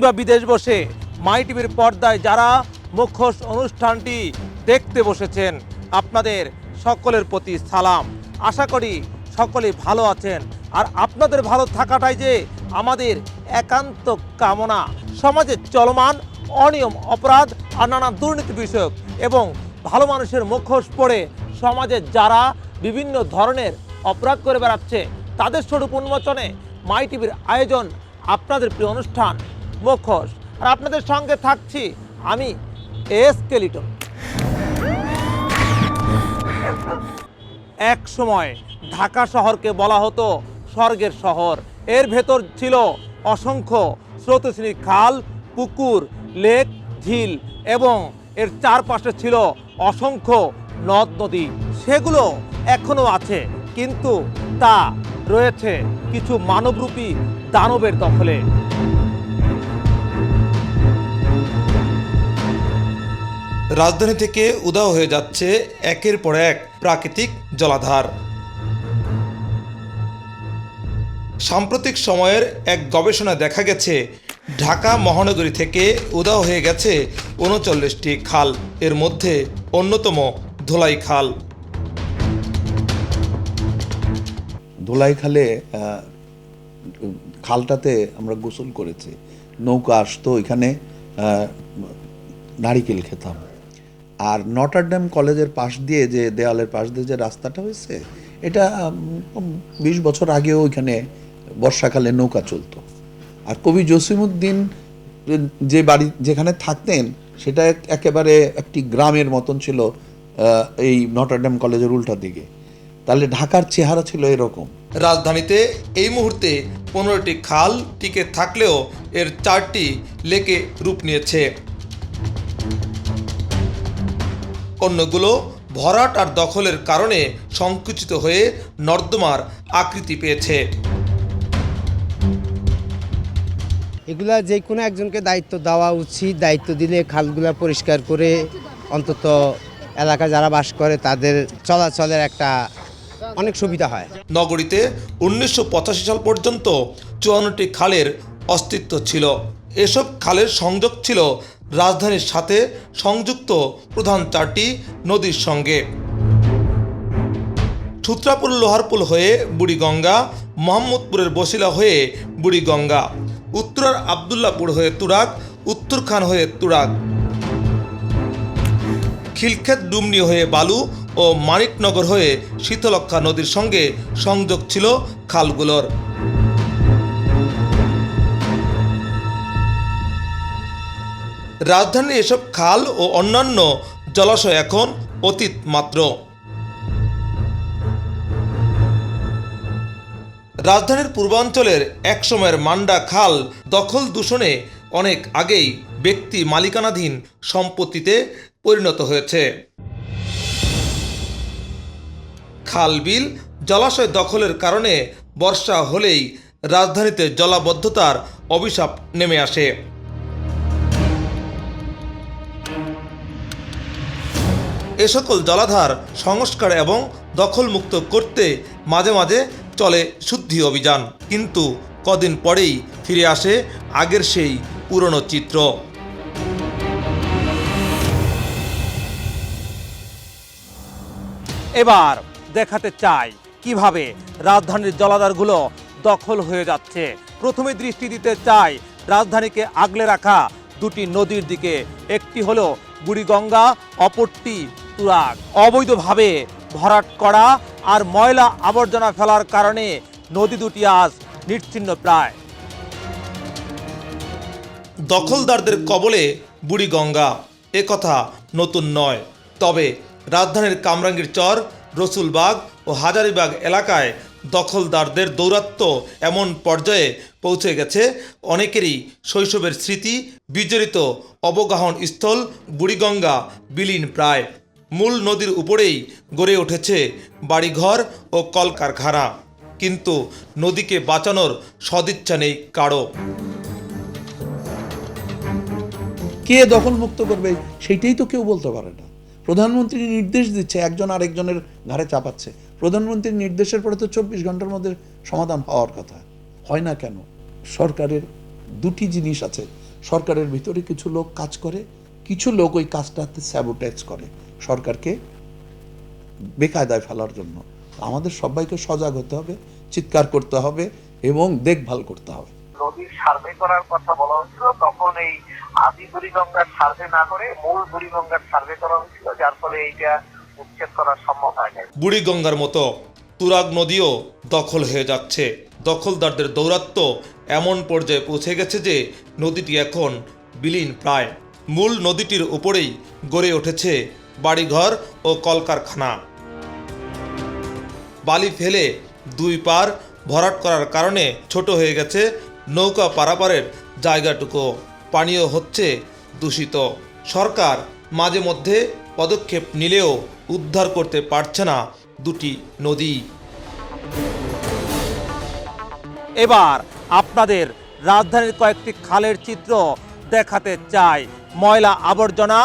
কিংবা বিদেশ বসে মাই টিভির পর্দায় যারা মুখোশ অনুষ্ঠানটি দেখতে বসেছেন, আপনাদের সকলের প্রতি সালাম। আশা করি সকলেই ভালো আছেন। আর আপনাদের ভালো থাকাটাই যে আমাদের একান্ত কামনা। সমাজে চলমান অনিয়ম, অপরাধ আর নানা দুর্নীতি বিষয়ক এবং ভালো মানুষের মুখোশ পড়ে সমাজে যারা বিভিন্ন ধরনের অপরাধ করে বেড়াচ্ছে, তাদের স্বরূপ উন্মোচনে মাই টিভির আয়োজন আপনাদের প্রিয় অনুষ্ঠান। মুখোশ। আর আপনাদের সঙ্গে থাকছি আমি, এস কেলিটন এক সময় ঢাকা শহরকে বলা হতো স্বর্গের শহর। এর ভেতর ছিল অসংখ্য স্রোতস্বিনী খাল, পুকুর, লেক, ঝিল এবং এর চারপাশে ছিল অসংখ্য নদ, নদী। সেগুলো এখনও আছে, কিন্তু তা রয়েছে কিছু মানবরূপী দানবের দখলে। রাজধানী থেকে উদাও হয়ে যাচ্ছে একের পর এক প্রাকৃতিক জলাধার। সাম্প্রতিক সময়ের এক গবেষণায় দেখা গেছে, ঢাকা মহানগরী থেকে উদাও হয়ে গেছে উনচল্লিশটি খাল, এর মধ্যে অন্যতম ধোলাই খাল। ধোলাই খালে খালটাতে আমরা গোসল করেছি। নৌকা আসতো, এখানে নারিকেল খেতাম। আর নটারডেম কলেজের পাশ দিয়ে যে দেওয়ালের পাশ দিয়ে যে রাস্তাটা হয়েছে, এটা বিশ বছর আগেও ওইখানে বর্ষাকালে নৌকা চলতো। আর কবি জসিমুদ্দিন যে বাড়ি, যেখানে থাকতেন, সেটা একেবারে একটি গ্রামের মতন ছিল এই নটারডেম কলেজের উল্টা দিকে। তাহলে ঢাকার চেহারা ছিল এরকম। রাজধানীতে এই মুহূর্তে পনেরোটি খাল টিকে থাকলেও এর চারটি লেকে রূপ নিয়েছে। অন্যগুলো ভরাট আর দখলের কারণে সংকুচিত হয়ে নর্দমার আকৃতি পেয়েছে। এগুলা যে কোনো একজনকে দায়িত্ব দেওয়া উচিত। দায়িত্ব দিলে খালগুলা পরিষ্কার করে অন্তত এলাকা যারা বাস করে তাদের চলাচলের একটা অনেক সুবিধা হয়। নগরীতে উনিশশো পঁচাশি সাল পর্যন্ত চুয়ান্নটি খালের অস্তিত্ব ছিল। এসব খালের সংযোগ ছিল রাজধানীর সাথে সংযুক্ত প্রধান চারটি নদীর সঙ্গে। সূত্রাপুর লোহারপুল হয়ে বুড়িগঙ্গা, মোহাম্মদপুরের বসিলা হয়ে বুড়িগঙ্গা, উত্তরার আবদুল্লাপুর হয়ে তুরাগ উত্তরখান হয়ে তুরাগ। খিলক্ষেত, ডুমনি হয়ে বালু ও মানিকনগর হয়ে শীতলক্ষা নদীর সঙ্গে সংযোগ ছিল খালগুলোর। রাজধানীর এসব খাল ও অন্যান্য জলাশয় এখন অতীত মাত্র। রাজধানীর পূর্বাঞ্চলের একসময়ের মান্ডা খাল দখল দূষণে অনেক আগেই ব্যক্তি মালিকানাধীন সম্পত্তিতে পরিণত হয়েছে। খাল, বিল, জলাশয় দখলের কারণে বর্ষা হলেই রাজধানীতে জলাবদ্ধতার অভিশাপ নেমে আসে। এ সকল জলাধার সংস্কার এবং দখলমুক্ত করতে মাঝে মাঝে চলে শুদ্ধি অভিযান। কিন্তু কদিন পরেই ফিরে আসে আগের সেই পুরনো চিত্র। এবার দেখাতে চাই কীভাবে রাজধানীর জলাধারগুলো দখল হয়ে যাচ্ছে। প্রথমে দৃষ্টি দিতে চাই রাজধানীকে আগলে রাখা দুটি নদীর দিকে। একটি হলো বুড়িগঙ্গা, অপরটি তুরাগ অবৈধভাবে ভরাট করা আর ময়লা আবর্জনা ফেলার কারণে নদী দুটি আজ নিশ্চিহ্ন প্রায়। দখলদারদের কবলে বুড়িগঙ্গা এ কথা নতুন নয়। তবে রাজধানীর কামরাঙ্গীর চর, রসুলবাগ ও হাজারিবাগ এলাকায় দখলদারদের দৌরাত্ম্য এমন পর্যায়ে পৌঁছে গেছে। অনেকেরই শৈশবের স্মৃতি, বিজড়িত অবগাহন স্থল বুড়িগঙ্গা বিলীন প্রায়। মূল নদীর উপরেই গড়ে উঠেছে বাড়িঘর ও কলকারখানা। কিন্তু নদীকে বাঁচানোর সদিচ্ছা নেই কারও কে দখল মুক্ত করবে, সেইটাই তো কেউ বলতে পারে না। প্রধানমন্ত্রী নির্দেশ দিচ্ছে, একজন আরেকজনের ঘাড়ে চাপাচ্ছে। প্রধানমন্ত্রীর নির্দেশের পরে তো চব্বিশ ঘণ্টার মধ্যে সমাধান হওয়ার কথা। হয় না কেন? সরকারের দুটি জিনিস আছে। সরকারের ভিতরে কিছু লোক কাজ করে, কিছু লোক ওই কাজটাতে স্যাবোটেজ করে। সরকারকে বেকায়দায় ফেলার জন্য। আমাদের সবাইকে সজাগ হতে হবে চিৎকার করতে হবে এবং দেখভাল করতে হবে। নদীর সার্ভে করার কথা বলা হচ্ছিল তখন এই আদি বুড়িগঙ্গার সার্ভে না করে মূল বুড়িগঙ্গার সার্ভে করা হচ্ছিল যার ফলে এইটা উচ্ছেদ করা সম্ভব হয় বুড়িগঙ্গার মতো তুরাগ নদীও দখল হয়ে যাচ্ছে। দখলদারদের দৌরাত্ম্য এমন পর্যায়ে পৌঁছে গেছে যে নদীটি এখন বিলীন প্রায়। মূল নদীটির উপরেই গড়ে উঠেছে বাড়িঘর ও কলকারখানা। বালি ফেলে দুই পার ভরাট করার কারণে ছোট হয়ে গেছে নৌকা পারাপারের জায়গাটুকু। পানীয় হচ্ছে দূষিত। সরকার মাঝে মধ্যে পদক্ষেপ নিলেও উদ্ধার করতে পারছে না দুটি নদী। এবার আপনাদের রাজধানীর কয়েকটি খালের চিত্র দেখাতে চাই। ময়লা আবর্জনা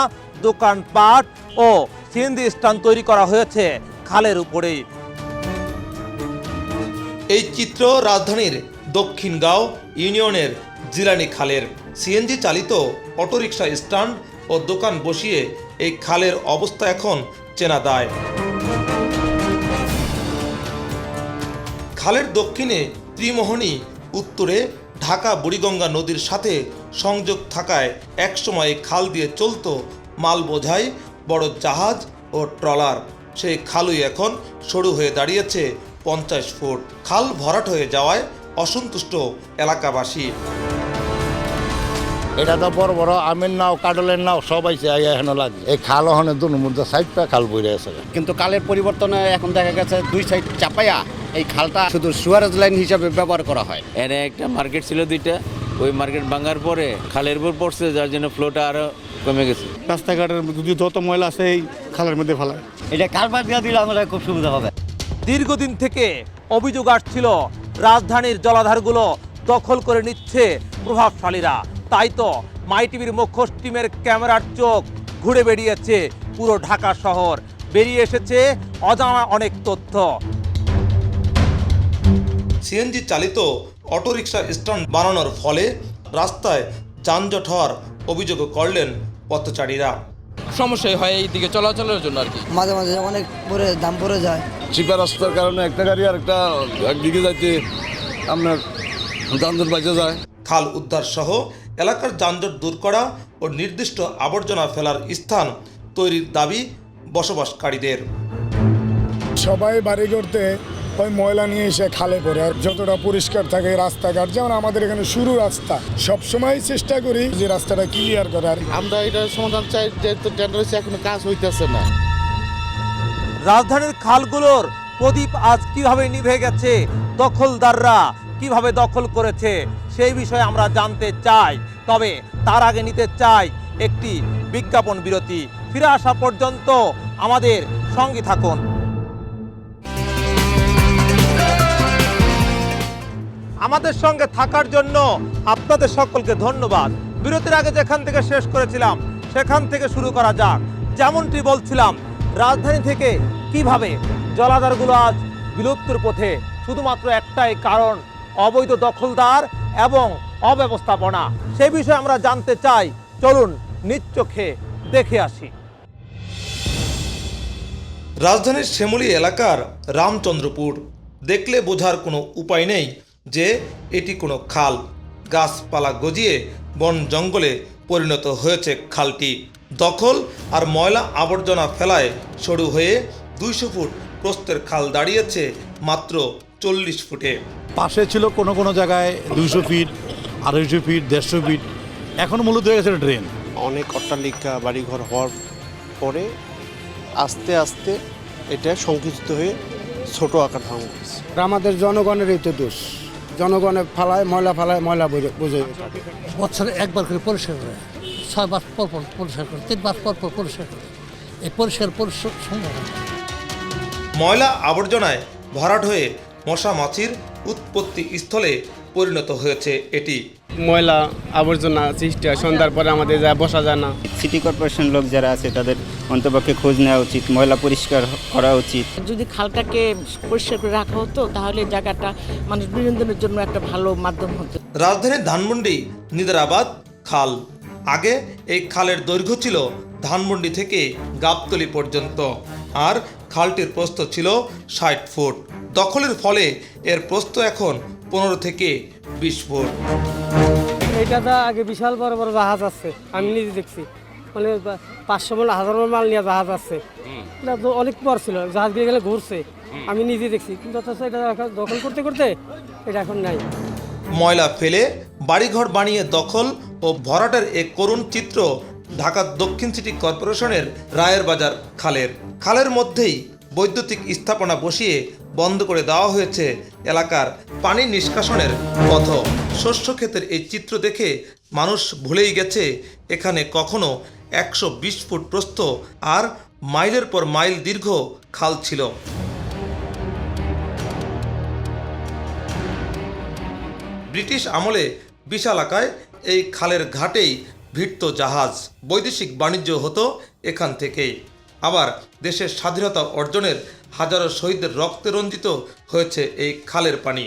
দোকানপাট ও সিএনজি স্ট্যান্ড তৈরি করা হয়েছে খালের উপরেই। এই চিত্র রাজধানীর দক্ষিণগাঁও ইউনিয়নের জিলানি খালের। সিএনজি চালিত অটোরিকশা স্ট্যান্ড ও দোকান বসিয়ে এই খালের অবস্থা এখন চেনা দায়। খালের দক্ষিণে ত্রিমোহনী, উত্তরে ঢাকা বুড়িগঙ্গা নদীর সাথে সংযোগ থাকায় একসময় খাল দিয়ে চলতো মাল বোঝাই বড় জাহাজ ও ট্রলার। সেই খালই এখন সরু হয়ে দাঁড়িয়েছে পঞ্চাশ ফুট। খাল ভরাট হয়ে যাওয়ায় অসন্তুষ্ট এলাকাবাসী। এটা তো বড় বড় আমের নাও কাডলের নাও সবাই এখানে লাগে এই খাল ওখানে মধ্যে সাইডটা খাল বইরে আছে। কিন্তু কালের পরিবর্তনে এখন দেখা গেছে দুই সাইড চাপাইয়া এই খালটা শুধু সুয়ারেজ লাইন হিসাবে ব্যবহার করা হয়। এনে একটা মার্কেট ছিল দুইটা। ওই মার্কেট ভাঙার পরে খালের উপর পড়ছে যার জন্য ফ্লোটা আরও কমে গেছে। রাস্তাঘাটের যদি যত ময়লা আছে এই খালের মধ্যে ফেলায়। এটা কারবার দিয়ে দিলে আমাদের খুব সুবিধা হবে। দীর্ঘদিন থেকে অভিযোগ আসছিল রাজধানীর জলাধারগুলো দখল করে নিচ্ছে প্রভাবশালীরা। তাই তো মাই টিভির মুখোশ টিমের ক্যামেরার চোখ ঘুরে বেরিয়েছে পুরো ঢাকা শহর। বেরিয়ে এসেছে অজানা অনেক তথ্য। সিএনজি চালিত অটোরিকশা স্ট্যান্ড বানানোর ফলে রাস্তায় যানজট হওয়ার অভিযোগ করলেন পথচারীরা। সমস্যাই হয় এই দিকে চলাচলের জন্য আর কি। মাঝে মাঝে অনেক পরে দাম পড়ে যায়। চিপা রাস্তার কারণে একটা গাড়ি আর একটা একদিকে যাইতে আপনার যানজট বাজে যায়। খাল উদ্ধার সহ এলাকার যানজট দূর করা ও নির্দিষ্ট আবর্জনা ফেলার স্থান তৈরির দাবি বসবাসকারীদের। সবাই বাড়ি করতে ওই ময়লা নিয়ে এসে খালে পড়ে। আর যতটা পরিষ্কার থাকে রাস্তাঘাট যেমন আমাদের এখানে শুরু রাস্তা সব সময় চেষ্টা করি যে রাস্তাটা ক্লিয়ার করার। আমরা এটা সমাধান চাই যে টেন্ডার হচ্ছে এখনও কাজ হইতেছে না। রাজধানীর খালগুলোর প্রদীপ আজ কীভাবে নিভে গেছে দখলদাররা কীভাবে দখল করেছে সেই বিষয়ে আমরা জানতে চাই। তবে তার আগে নিতে চাই একটি বিজ্ঞাপন বিরতি। ফিরে আসা পর্যন্ত আমাদের সঙ্গে থাকুন। আমাদের সঙ্গে থাকার জন্য আপনাদের সকলকে ধন্যবাদ। বিরতির আগে যেখান থেকে শেষ করেছিলাম, সেখান থেকে শুরু করা যাক। যেমনটি বলছিলাম, রাজধানী থেকে কীভাবে জলাধারগুলো আজ বিলুপ্তির পথে শুধুমাত্র একটাই কারণ, অবৈধ দখলদার এবং অব্যবস্থাপনা। সে বিষয়ে আমরা জানতে চাই। চলুন নিজ চোখে দেখে আসি। রাজধানীর শ্যামলী এলাকার রামচন্দ্রপুর। দেখলে বোঝার কোনো উপায় নেই। যে এটি কোনো খাল গাছপালা গজিয়ে বন জঙ্গলে পরিণত হয়েছে খালটি। দখল আর ময়লা আবর্জনা ফেলায় সরু হয়ে দুইশো ফুট প্রস্তের খাল দাঁড়িয়েছে মাত্র চল্লিশ ফুটে। পাশে ছিল কোনো কোনো জায়গায় দুইশো ফিট আড়াইশো ফিট দেড়শো ফিট। এখন মূলত হয়ে গেছে ড্রেন। অনেক অট্টালিকা বাড়িঘর হওয়ার পরে আস্তে আস্তে এটা সংকুচিত হয়ে ছোট আকার ধারণ করেছে। আমাদের জনগণেরই তো দোষ। জনগণে ফালায় ময়লা ফালায় ময়লা বুঝে বছরে একবার করে পরিষ্কার করে ছয় মাস পর পর পরিষ্কার করে তিন মাস পর পর পরিষ্কার করে। এই পরিষ্কার পরিষ্কার সম্ভব ময়লা আবর্জনায় ভরাট হয়ে মশা মাছির উৎপত্তি স্থলে পরিণত হয়েছে এটি। ময়লা আবর্জনা সৃষ্টি হয় সন্ধ্যার পরে আমাদের যায় বসা যায় না। সিটি কর্পোরেশন লোক যারা আছে তাদের অন্তপক্ষে খোঁজ নেওয়া উচিত ময়লা পরিষ্কার করা উচিত। যদি খালটাকে পরিষ্কার করে রাখা হতো তাহলে জায়গাটা মানুষ বিনোদনের জন্য একটা ভালো মাধ্যম হতো। রাজধানী ধানমন্ডি নিদারাবাদ খাল। আগে এই খালের দৈর্ঘ্য ছিল ধানমন্ডি থেকে গাবতলি পর্যন্ত। আর খালটির প্রস্থ ছিল ষাট ফুট। দখলের ফলে এর প্রস্থ এখন পনেরো থেকে বিশ ফুট এইটাতে আগে বিশাল বড় বড় জাহাজ আছে আমি নিজে দেখছি। মানে পাঁচশো মন হাজার মাল নিয়ে জাহাজ আছে। এটা অনেক বড় ছিল জাহাজ গিয়ে গেলে ঘুরছে। আমি নিজে দেখছি কিন্তু অথচ এটা দখল করতে করতে এটা এখন নাই। ময়লা ফেলে বাড়িঘর বানিয়ে দখল ও ভরাটের এক করুণ চিত্র ঢাকার দক্ষিণ সিটি কর্পোরেশনের রায়ের বাজার খালের। খালের মধ্যেই বৈদ্যুতিক স্থাপনা বসিয়ে বন্ধ করে দেওয়া হয়েছে এলাকার পানি নিষ্কাশনের পথ। শস্য ক্ষেতের এই চিত্র দেখে মানুষ ভুলেই গেছে, এখানে কখনো একশো বিশ ফুট প্রস্থ আর মাইলের পর মাইল দীর্ঘ খাল ছিল। ব্রিটিশ আমলে বিশাল আকায় এই খালের ঘাটেই ভিড়ত জাহাজ। বৈদেশিক বাণিজ্য হতো এখান থেকেই। আবার দেশের স্বাধীনতা অর্জনের হাজারো শহীদের রক্তে রঞ্জিত হয়েছে এই খালের পানি।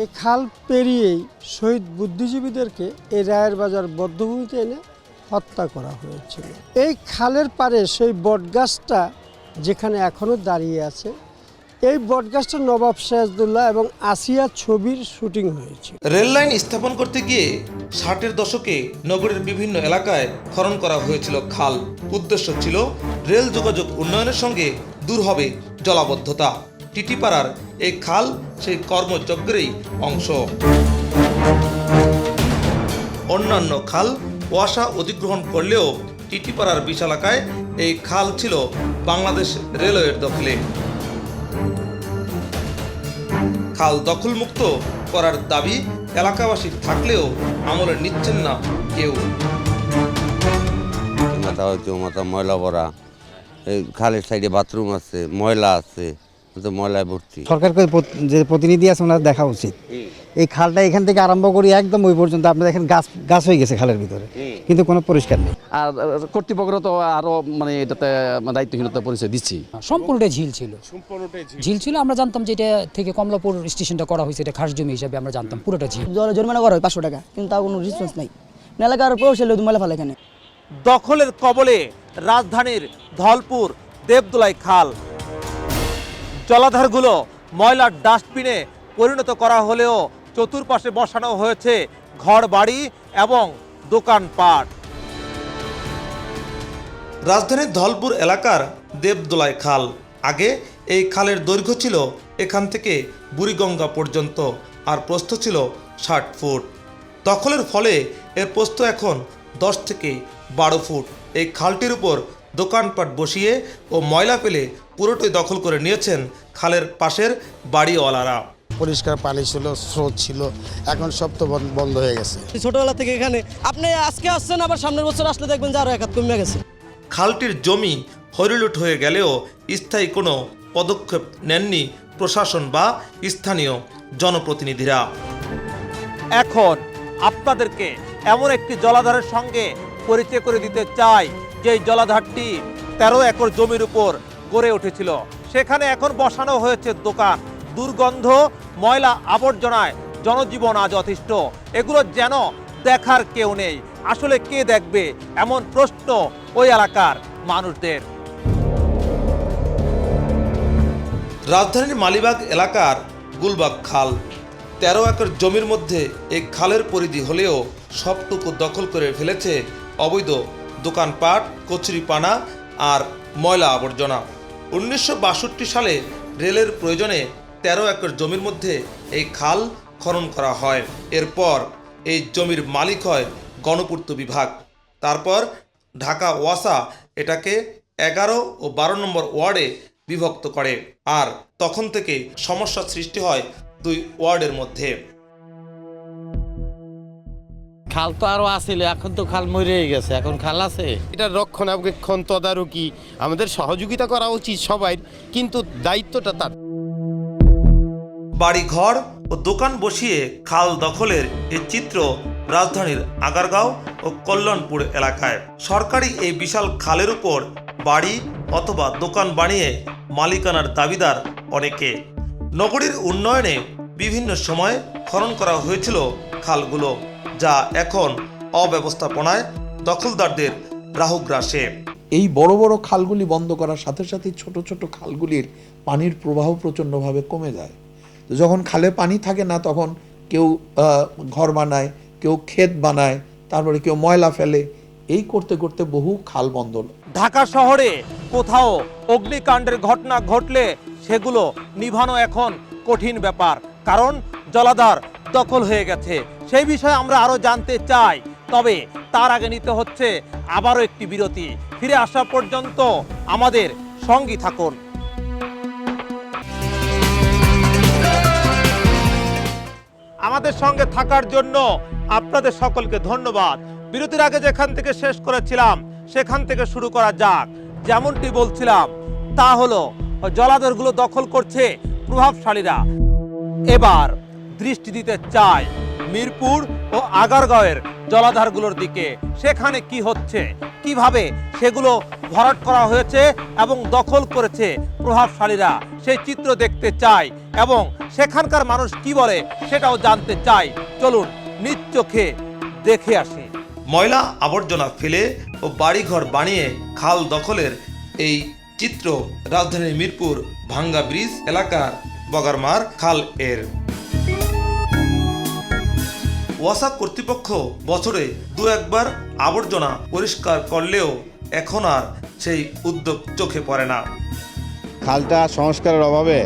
এই খাল পেরিয়েই শহীদ বুদ্ধিজীবীদেরকে এই রায়ের বাজার বদ্ধভূমিতে এনে হত্যা করা হয়েছিল। এই খালের পারে সেই বটগাছটা যেখানে এখনও দাঁড়িয়ে আছে এই বটগাছটা নবাব সিরাজদুল্লাহ এবং আসিয়া ছবির শুটিং হয়েছে। রেল লাইন স্থাপন করতে গিয়ে ষাটের দশকে নগরের বিভিন্ন এলাকায় খনন করা হয়েছিল খাল। উদ্দেশ্য ছিল রেল যোগাযোগ উন্নয়নের সঙ্গে দূর হবে জলাবদ্ধতা। টিটিপাড়ার এই খাল সেই কর্মযজ্ঞেরই অংশ। অন্যান্য খাল ওয়াসা অধিগ্রহণ করলেও টিটিপাড়ার বিশালাকায় এই খাল ছিল বাংলাদেশ রেলওয়ের দখলে। খাল দখলমুক্ত করার দাবি এলাকাবাসী থাকলেও আমলে নিচ্ছেন না কেউ। হচ্ছে মাথা ময়লা ভরা। খালের সাইডে বাথরুম আছে ময়লা আছে তো ময়লায় ভর্তি। সরকারকে যে প্রতিনিধি আছে ওনার দেখা উচিত। এই খালটা এখান থেকে আরম্ভ করি একদম ওই পর্যন্ত আপনি দেখেন গাছ গাছ হয়ে গেছে খালের ভিতরে। কিন্তু কোনো পরিষ্কার নেই। আর কর্তৃপক্ষ তো আরও মানে এটাতে দায়িত্বহীনতা পরিচয় দিচ্ছি। সম্পূর্ণটাই ঝিল ছিল। ঝিল। ছিল আমরা জানতাম যে এটা থেকে কমলাপুর স্টেশনটা করা হয়েছে এটা খাস জমি হিসাবে আমরা জানতাম পুরোটা ঝিল। জরিমানা করা হয় পাঁচশো টাকা কিন্তু তাও কোনো রেসপন্স নাই। এলাকার প্রভাবশালী ময়লা ফেলে এখানে। দখলের কবলে রাজধানীর ধলপুর দেবদোলাই খাল। জলাধারগুলো ময়লার ডাস্টবিনে পরিণত করা হলেও চতুর্পাশে বসানো হয়েছে ঘর বাড়ি এবং দোকানপাট। রাজধানীর ধলপুর এলাকার দেবদোলাই খাল। আগে এই খালের দৈর্ঘ্য ছিল এখান থেকে বুড়িগঙ্গা পর্যন্ত আর প্রস্থ ছিল ষাট ফুট। দখলের ফলে এর প্রস্থ এখন দশ থেকে বারো ফুট। এই খালটির উপর দোকানপাট বসিয়ে ও ময়লা ফেলে পুরোটাই দখল করে নিয়েছেন খালের পাশের বাড়িওয়ালারা। পরিষ্কার পানি ছিল স্রোত ছিল এখন সব তো বন- বন্ধ হয়ে গেছে। ছোটবেলা থেকে এখানে। আপনি আজকে আসছেন আবার সামনের বছর আসলে দেখবেন যে আরও একাত কমে গেছে। খালটির জমি হরিলুট হয়ে গেলেও স্থায়ী কোনো পদক্ষেপ নেননি প্রশাসন বা স্থানীয় জনপ্রতিনিধিরা। এখন আপনাদেরকে এমন একটি জলাধারের সঙ্গে পরিচয় করে দিতে চাই যে জলাধারটি তেরো একর জমির উপর গড়ে উঠেছিল। সেখানে এখন বসানো হয়েছে দোকান। দুর্গন্ধ, ময়লা আবর্জনায় জনজীবন আজ অতিষ্ঠ। এগুলো যেন দেখার কেউ নেই। আসলে কে দেখবে এমন প্রশ্ন ওই এলাকার মানুষদের। রাজধানীর মালিবাগ এলাকার গুলবাগ খাল। তেরো একর জমির মধ্যে এই খালের পরিধি হলেও সবটুকু দখল করে ফেলেছে অবৈধ দোকানপাট, কচুরিপানা আর ময়লা আবর্জনা। উনিশশো বাষট্টি সালে রেলের প্রয়োজনে তেরো একর জমির মধ্যে এই খাল খনন করা হয়। এরপর এই জমির মালিক হয় গণপূর্ত বিভাগ। তারপর ঢাকা ওয়াসা এটাকে এগারো ও বারো নম্বর ওয়ার্ডে বিভক্ত করে। আর তখন থেকে সমস্যা সৃষ্টি হয় দুই ওয়ার্ডের মধ্যে। খাল তো আরও আছিল এখন তো খাল মরেই গেছে এখন খাল আছে? এটা রক্ষণাবেক্ষণ তদারকি আমাদের সহযোগিতা করা উচিত সবাই কিন্তু দায়িত্বটা তার। বাড়ি ঘর ও দোকান বসিয়ে খাল দখলের এই চিত্র রাজধানীর আগারগাঁও ও কল্যাণপুর এলাকায়। সরকারি এই বিশাল খালের উপর বাড়ি অথবা দোকান বানিয়ে মালিকানার দাবিদার অনেকে। নগরীর উন্নয়নে বিভিন্ন সময় খনন করা হয়েছিল খালগুলো। যা এখন অব্যবস্থাপনায় দখলদারদের রাহুগ্রাসে এই বড় বড় খালগুলি বন্ধ করার সাথে সাথে ছোট ছোট খালগুলির পানির প্রবাহ প্রচণ্ডভাবে কমে যায়। তো যখন খালে পানি থাকে না তখন কেউ ঘর বানায় কেউ ক্ষেত বানায় তারপরে কেউ ময়লা ফেলে এই করতে করতে বহু খাল বন্ধ ঢাকা শহরে কোথাও অগ্নিকাণ্ডের ঘটনা ঘটলে সেগুলো নিভানো এখন কঠিন ব্যাপার। কারণ জলাধার দখল হয়ে গেছে। সেই বিষয়ে আমরা আরও জানতে চাই। তবে তার আগে নিতে হচ্ছে আবারও একটি বিরতি। ফিরে আসা পর্যন্ত আমাদের সঙ্গী থাকুন। আমাদের সঙ্গে থাকার জন্য আপনাদের সকলকে ধন্যবাদ। বিরতির আগে যেখান থেকে শেষ করেছিলাম, সেখান থেকে শুরু করা যাক। যেমনটি বলছিলাম, তা হলো, জলাধারগুলো দখল করছে প্রভাবশালীরা। এবার দৃষ্টি দিতে চায় মিরপুর ও আগারগাঁওয়ের জলাধারগুলোর দিকে। সেখানে কি হচ্ছে? কীভাবে সেগুলো ভরাট করা হয়েছে এবং দখল করেছে প্রভাবশালীরা? সেই চিত্র দেখতে চায় এবং সেখানকার মানুষ কি বলে সেটাও জানতে চাই। চলুন নিজ চোখে দেখে আসি। ময়লা আবর্জনা ফেলে ও বাড়িঘর বানিয়ে খাল দখলের এই চিত্র রাজধানীর মিরপুর ভাঙ্গা ব্রিজ এলাকার বগারমার খাল এর। ওয়াসা কর্তৃপক্ষ বছরে দু একবার আবর্জনা পরিষ্কার করলেও এখন আর সেই উদ্যোগ চোখে পড়ে না। খালটা সংস্কারের অভাবে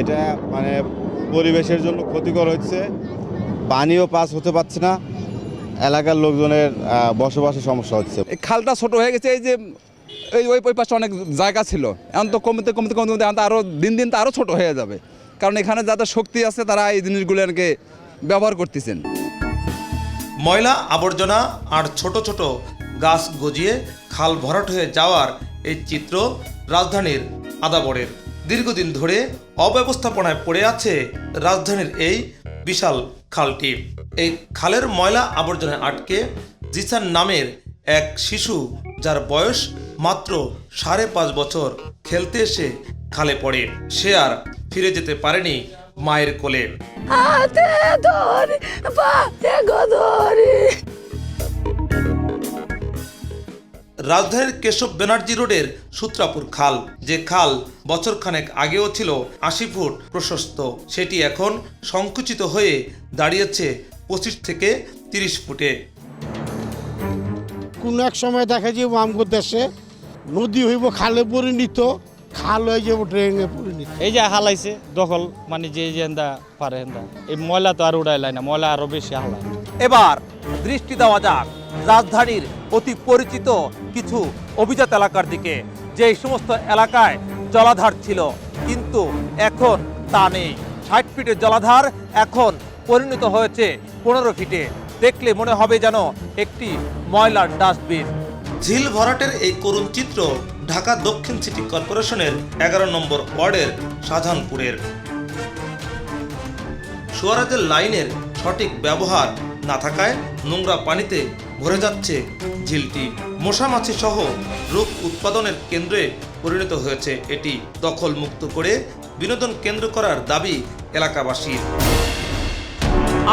এটা মানে পরিবেশের জন্য ক্ষতিকর হচ্ছে। পানিও পাস হতে পারছে না। এলাকার লোকজনের আহ, বসবাসের সমস্যা হচ্ছে। এই খালটা ছোট হয়ে গেছে এই যে এই ওই ওই পাশে অনেক জায়গা ছিল। এখন তো কমতে কমতে কমতে কমতে এখন তো আরও দিন দিন তো আরও ছোট হয়ে যাবে। কারণ এখানে যাদের শক্তি আছে তারা এই জিনিসগুলোকে ব্যবহার করতেছেন। ময়লা, আবর্জনা আর ছোট ছোট গাছ গজিয়ে খাল ভরাট হয়ে যাওয়ার এই চিত্র রাজধানীর আদাবরের। দীর্ঘদিন ধরে অব্যবস্থাপনায় পড়ে আছে রাজধানীর এই বিশাল খালটি। এই খালের ময়লা, আবর্জনায় আটকে জিসান নামের এক শিশু, যার বয়স মাত্র সাড়ে পাঁচ বছর, খেলতে এসে খালে পড়ে। সে আর ফিরে যেতে পারেনি মায়ের কোলে। রাজধানীর কেশব ব্যানার্জি রোডের সূত্রাপুর খাল যে খাল বছরখানেক আগেও ছিল আশি ফুট প্রশস্ত সেটি এখন সংকুচিত হয়ে দাঁড়িয়েছে পঁচিশ থেকে তিরিশ ফুটে। কোনো এক সময় দেখা যাব আমগো দেশে নদী হইব খালে পরিণত খাল হয়ে যাব ড্রেনে পরিণত এই যে হালাইছে দখল মানে যে যে হেন্দা পারে হেন্দা। এই ময়লা তো আর উড়াইলাই না ময়লা আরও বেশি হালায়। এবার দৃষ্টি দেওয়া যাক রাজধানীর অতি পরিচিত কিছু অভিজাত এলাকার দিকে। যে সমস্ত এলাকায় জলাধার ছিল কিন্তু এখন তা নেই। ষাট ফিটের জলাধার এখন পরিণত হয়েছে পনেরো ফিটে। দেখলে মনে হবে যেন একটি ময়লার ডাস্টবিন। ঝিল ভরাটের এই করুণ চিত্র ঢাকা দক্ষিণ সিটি কর্পোরেশনের এগারো নম্বর ওয়ার্ডের শাহজাহানপুরের। সুয়ারাজের লাইনের সঠিক ব্যবহার না থাকায় নোংরা পানিতে ভরে যাচ্ছে ঝিলটি। মশামাছি সহ রোগ উৎপাদনের কেন্দ্রে পরিণত হয়েছে এটি। দখল মুক্ত করে বিনোদন কেন্দ্র করার দাবি এলাকাবাসীর।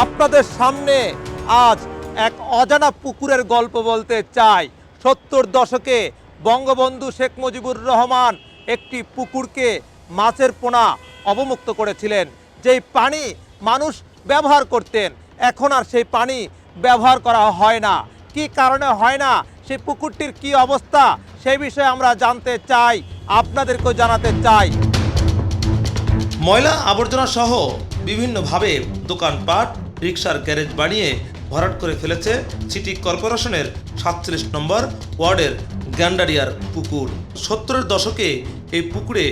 আপনাদের সামনে আজ এক অজানা পুকুরের গল্প বলতে চাই। সত্তর দশকে বঙ্গবন্ধু শেখ মুজিবুর রহমান একটি পুকুরকে মাছের পোনা অবমুক্ত করেছিলেন। যেই পানি মানুষ ব্যবহার করতেন, এখন আর সেই পানি ব্যবহার করা হয় না। কি কারণে হয় না? সেই পুকুরটির কি অবস্থা? সেই বিষয়ে আমরা জানতে চাই, আপনাদেরকেও জানাতে চাই। ময়লা আবর্জনা সহ বিভিন্নভাবে দোকানপাট রিক্সার গ্যারেজ বানিয়ে ভরাট করে ফেলেছে সিটি কর্পোরেশনের সাতচল্লিশ নম্বর ওয়ার্ডের গ্যান্ডারিয়ার পুকুর। সত্তরের দশকে এই পুকুরে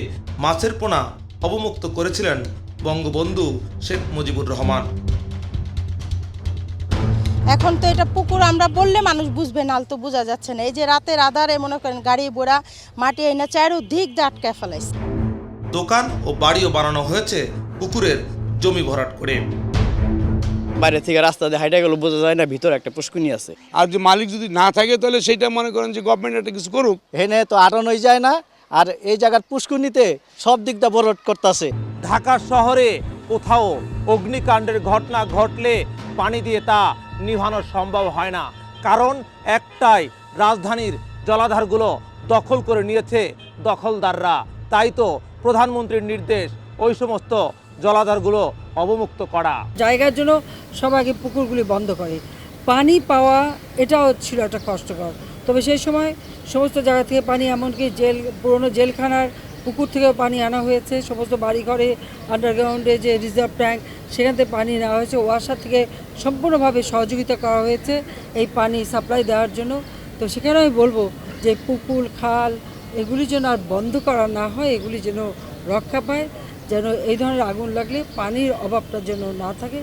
মাছের পোনা অবমুক্ত করেছিলেন বঙ্গবন্ধু শেখ মুজিবুর রহমান। এখন তো এটা পুকুর আমরা বললে মানুষ বুঝবে নাল তো বোঝা যাচ্ছে না। এই যে রাতের আধারে মনে করেন গাড়ি বোড়া মাটি এনে চারিদিক দিয়ে আটকায় ফেলাইছে। দোকান ও বাড়িও বানানো হয়েছে পুকুরের জমি ভরাট করে। বাইরে থেকে রাস্তা দিয়ে হাইটা গেলে বোঝা যায় না ভিতরে একটা পুষ্কুনি আছে। আর যে মালিক যদি না থাকে তাহলে সেটা মনে করেন যে গভর্নমেন্ট একটা কিছু করুক। এখানে তো আটানোই যায় না আর এই জায়গার পুষ্কুনিতে সব দিকটা বরট করতেছে। ঢাকা শহরে কোথাও অগ্নিকাণ্ডের ঘটনা ঘটলে পানি দিয়ে তা নিভানো সম্ভব হয় না। কারণ একটাই রাজধানীর জলাধারগুলো দখল করে নিয়েছে দখলদাররা। তাই তো প্রধানমন্ত্রীর নির্দেশ ওই সমস্ত জলাধারগুলো অবমুক্ত করা। জায়গার জন্য সবাইকে পুকুরগুলি বন্ধ করে। পানি পাওয়া এটাও ছিল একটা কষ্টকর। তবে সেই সময় সমস্ত জায়গা থেকে পানি, এমনকি জেল, পুরনো জেলখানার পুকুর থেকেও পানি আনা হয়েছে। সমস্ত বাড়িঘরে আন্ডারগ্রাউন্ডে যে রিজার্ভ ট্যাঙ্ক সেখান থেকে পানি নেওয়া হয়েছে। ওয়াসার থেকে সম্পূর্ণভাবে সহযোগিতা করা হয়েছে এই পানি সাপ্লাই দেওয়ার জন্য। তো সেখানে আমি বলব যে পুকুর, খাল এগুলি যেন আর বন্ধ করা না হয়, এগুলি যেন রক্ষা পায়। যেন এই ধরনের আগুন লাগলে পানির অভাবটা যেন না থাকে।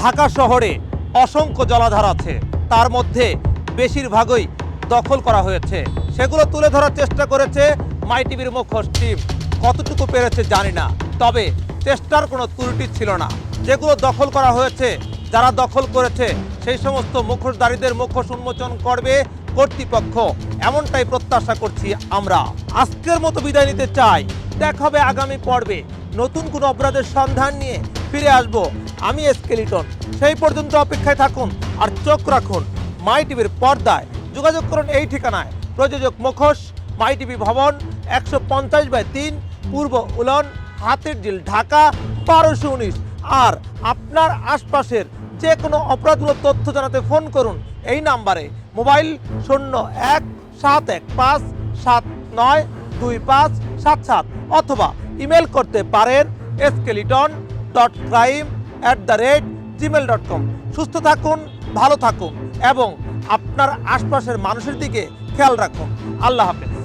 ঢাকা শহরে অসংখ্য জলাধার আছে। তার মধ্যে বেশিরভাগই দখল করা হয়েছে। সেগুলো তুলে ধরার চেষ্টা করেছে মাই টিভির মুখোশ টিম। কতটুকু পেরেছে জানি না, তবে চেষ্টার কোনো ত্রুটি ছিল না। যেগুলো দখল করা হয়েছে, যারা দখল করেছে, সেই সমস্ত মুখোশধারীদের মুখোশ উন্মোচন করবে কর্তৃপক্ষ। এমনটাই প্রত্যাশা করছি আমরা। আজকের মতো বিদায় নিতে চাই। দেখা হবে আগামী পর্বে। নতুন কোনো অপরাধের সন্ধান নিয়ে ফিরে আসব আমি স্কেলিটন। সেই পর্যন্ত অপেক্ষায় থাকুন আর চোখ রাখুন। মাই টিভির পর্দায় যোগাযোগ করুন এই ঠিকানায়। প্রযোজক মুখোশ, মাই টিভি ভবন, একশো পঞ্চাশ বাই তিন, পূর্ব উলন, হাতের জিল ঢাকা, বারোশো উনিশ। আর আপনার আশপাশের যে কোনো অপরাধমূলক তথ্য জানাতে ফোন করুন এই নাম্বারে। মোবাইল শূন্য এক সাত এক পাঁচ সাত নয় দুই পাঁচ সাত সাত অথবা ইমেল করতে পারেন skeleton dot crime at the rate Gmail dot com সুস্থ থাকুন, ভালো থাকুন এবং আপনার আশপাশের মানুষের দিকে খেয়াল রাখুন। আল্লাহ হাফেজ।